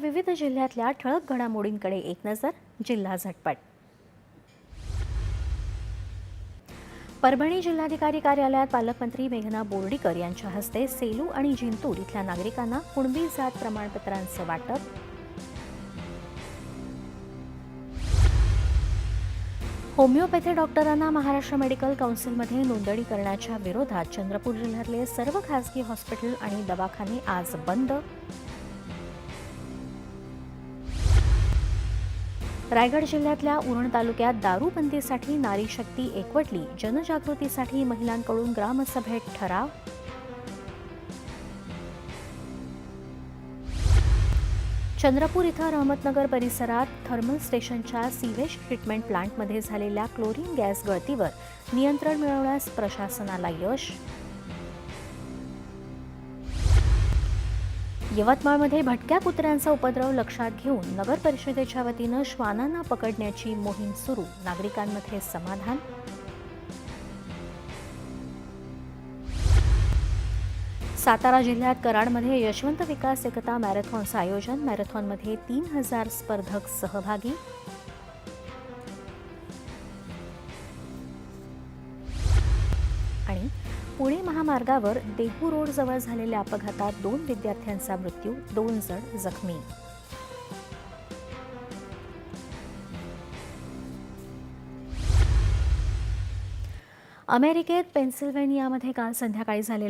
विविध जिल्ह्यातल्या ठळक घडामोडींकडे एक नजर जिल्हा झटपट. परभणी जिल्हाधिकारी कार्यालयात पालकमंत्री मेघना बोर्डीकर यांच्या हस्ते सेलू आणि जिंतूर इथल्या नागरिकांना कुणबी जात प्रमाणपत्रांचं वाटप. होमिओपॅथी डॉक्टरांना महाराष्ट्र मेडिकल काउन्सिलमध्ये नोंदणी करण्याच्या विरोधात चंद्रपूर जिल्ह्यातले सर्व खासगी हॉस्पिटल आणि दवाखाने आज बंद. रायगड जिल्ह्यातल्या उरण तालुक्यात दारूबंदीसाठी नारी शक्ती एकवटली. जनजागृतीसाठी महिलांकडून ग्रामसभेत ठराव. चंद्रपूर इथं रहमतनगर परिसरात थर्मल स्टेशनच्या सीवेज ट्रीटमेंट प्लांटमध्ये झालेल्या क्लोरीन गॅस गळतीवर नियंत्रण मिळवण्यास प्रशासनाला यश यवतमाळमध्ये भटक्या कुत्र्यांचा उपद्रव लक्षात घेऊन नगर परिषदेच्या वतीनं श्वानांना पकडण्याची मोहीम सुरू. नागरिकांमध्ये समाधान? सातारा जिल्ह्यात कराडमध्ये यशवंत विकास एकता मॅरेथॉनचं आयोजन. मॅरेथॉनमध्ये तीन हजार स्पर्धक सहभागी. आणि पुणे महामार्गावर देहू रोड जवळ झालेल्या अपघातात दोन विद्यार्थ्यांचा मृत्यू दोन जण जखमी. अमेरिकेत पेन्सिल्व्हेनियामध्ये काल संध्याकाळी झालेल्या